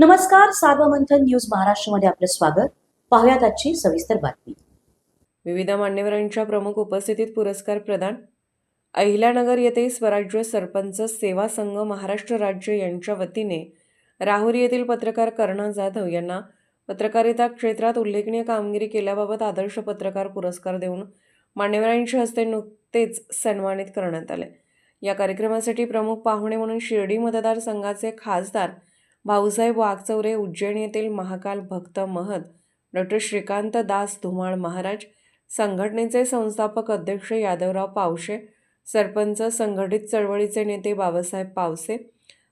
नमस्कार सार्वमंथन न्यूज महाराष्ट्रमध्ये आपलं स्वागत. पाहुयात आजची सविस्तर बातमी. विविध मान्यवरांच्या प्रमुख उपस्थितीत पुरस्कार प्रदान. अहिल्यानगर येथे स्वराज्य सरपंच सेवा संघ महाराष्ट्र राज्य यांच्या वतीने राहुरी येथील पत्रकार कर्णा जाधव यांना पत्रकारिता क्षेत्रात उल्लेखनीय कामगिरी केल्याबाबत आदर्श पत्रकार पुरस्कार देऊन मान्यवरांच्या हस्ते नुकतेच सन्मानित करण्यात आले. या कार्यक्रमासाठी प्रमुख पाहुणे म्हणून शिर्डी मतदारसंघाचे खासदार भाऊसाहेब वागचौरे उज्जैन येथील महाकाल भक्त महत डॉक्टर श्रीकांत दास धुमाळ महाराज संघटनेचे संस्थापक अध्यक्ष यादवराव पावशे सरपंच संघटित चळवळीचे नेते बाबासाहेब पावसे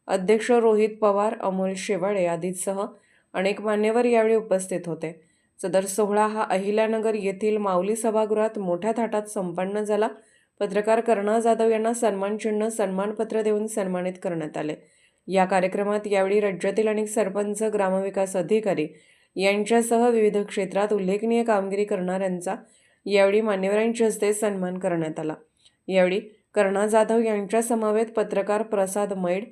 अध्यक्ष रोहित पवार अमोल शेवाळे आदीसह अनेक मान्यवर यावेळी उपस्थित होते. सदर सोहळा हा अहिल्यानगर येथील माऊली सभागृहात मोठ्या थाटात संपन्न झाला. पत्रकार कर्णा जाधव यांना सन्मानचिन्ह सन्मानपत्र देऊन सन्मानित करण्यात आले. या कार्यक्रमात यावेळी राज्यातील अनेक सरपंच ग्रामविकास अधिकारी यांच्यासह विविध क्षेत्रात उल्लेखनीय कामगिरी करणाऱ्यांचा यावेळी मान्यवरांच्या हस्ते सन्मान करण्यात आला. यावेळी कर्णा जाधव यांच्या समवेत पत्रकार प्रसाद मैड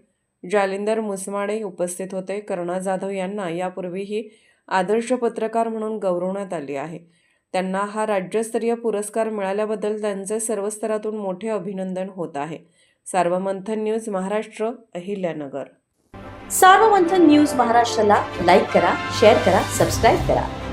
जालिंदर मुसमाडे उपस्थित होते. कर्णा जाधव यांना यापूर्वीही आदर्श पत्रकार म्हणून गौरवण्यात आले आहे. त्यांना हा राज्यस्तरीय पुरस्कार मिळाल्याबद्दल त्यांचे सर्व स्तरातून मोठे अभिनंदन होत आहे. सार्वमंथन न्यूज महाराष्ट्र अहिल्यानगर. सार्वमंथन न्यूज महाराष्ट्राला लाईक करा शेअर करा सबस्क्राईब करा.